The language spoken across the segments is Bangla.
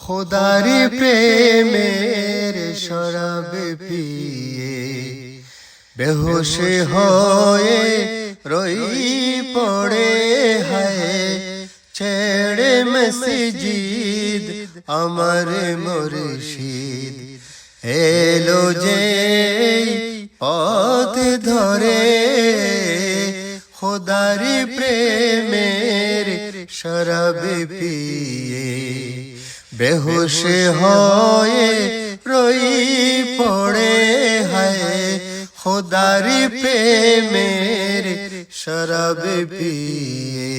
খোদারি প্রেমের শরাব পিয়ে, বেহুশ হয়ে রই পড়ে হায়, ছেড়ে মসজিদ আমার মুর্শিদ। এলো যে পথ ধরে, খোদারি প্রেমের শরাব পিয়ে বেহুশ হয়ে রই পড়ে হায় খোদারি প্রেমের শরাব পিয়ে।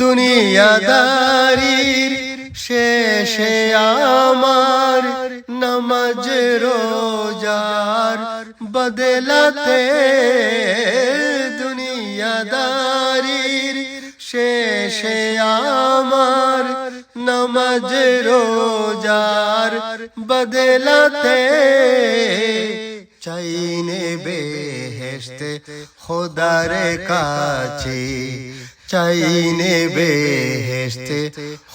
দুনিয়াদারির শেষে আমার নমাজ রোজার বদলাতে দুনিয়াদারির শেষে নমাজ রোজার বদলাতে চাইনে বেহেশতে খোদার কাছে, চাইনে বেহেশতে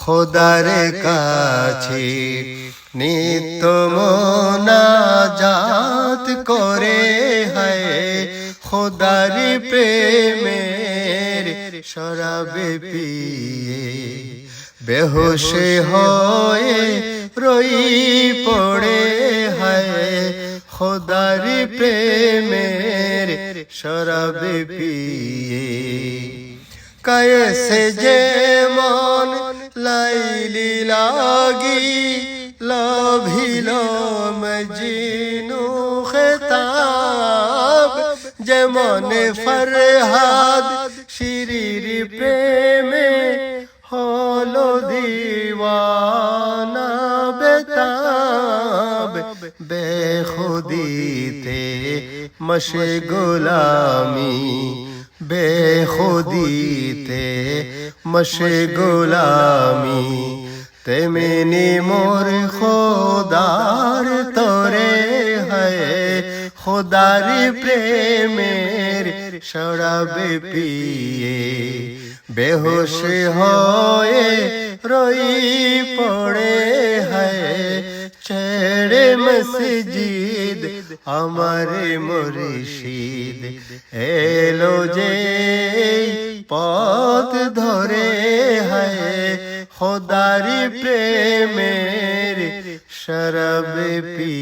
খোদার কাছে। নিত্য মোনাজাত করে হয় খোদারি প্রেমের শরাবে পিয়ে। বেহুশ হয়ে রই পড়ে হয়। খোদারি প্রেমের শরাবে পিয়ে। কয়সে যে মন লাইলি লাগি, লভিল মজিনু খেতাব। যেমন ফরহাদ শিরির প্রেমে হলো দিওয়ানা বেতাব বেখুদিতে মশে গোলামি বেখুদিতে মশে গোলামি তেমনি মোর খোদা খোদারি প্রেমের শরাবে পিয়ে বেহুশ হয়ে রই পড়ে হয় ছেড়ে মসজিদ আমার মুর্শিদ। এলো যে পথ ধরে হয় খোদারি প্রেমের শরব পি